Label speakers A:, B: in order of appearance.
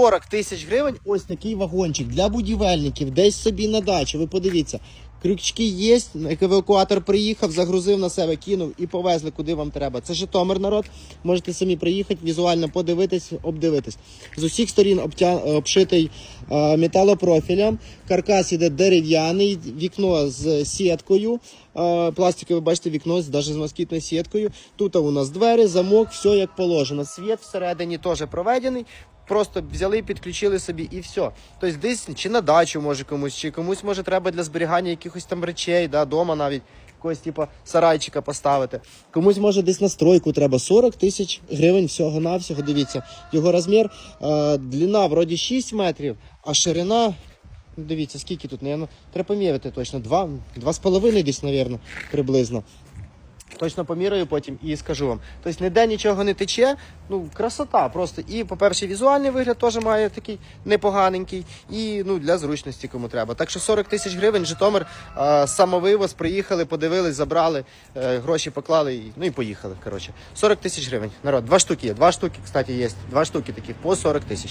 A: 40 тисяч гривень ось такий вагончик для будівельників, десь собі на дачу. Ви подивіться, крючки є, евакуатор приїхав, загрузив на себе, кинув і повезли, куди вам треба. Це Житомир народ. Можете самі приїхати, візуально подивитись, обдивитись. З усіх сторін обтя... обшитий е, металопрофілем. Каркас іде дерев'яний, вікно з сіткою. Е, Пластикове, бачите, вікно навіть з москітною сіткою. Тут у нас двері, замок, все як положено. Світ всередині теж проведений. Просто взяли, підключили собі і все. Тобто десь чи на дачу може комусь, чи комусь може треба для зберігання якихось там речей, да, дома навіть якогось типу сарайчика поставити. Комусь може десь на стройку треба 40 тисяч гривень всього навсього Дивіться, його розмір, е, длина вроді 6 метрів, а ширина. ну, Дивіться, скільки тут, наверное, треба поміряти точно. Два, два з половиною десь, мабуть, приблизно. Точно поміряю потім і скажу вам. Тобто ніде нічого не тече. Ну, красота просто. І, по-перше, візуальний вигляд теж має такий непоганенький. І ну, для зручності кому треба. Так що 40 тисяч гривень, Житомир, е, самовивоз, приїхали, подивились, забрали, е, гроші поклали, і, ну і поїхали. Коротше. 40 тисяч гривень. Народ, два штуки є. Два штуки, кстати, є. Два штуки такі по 40 тисяч.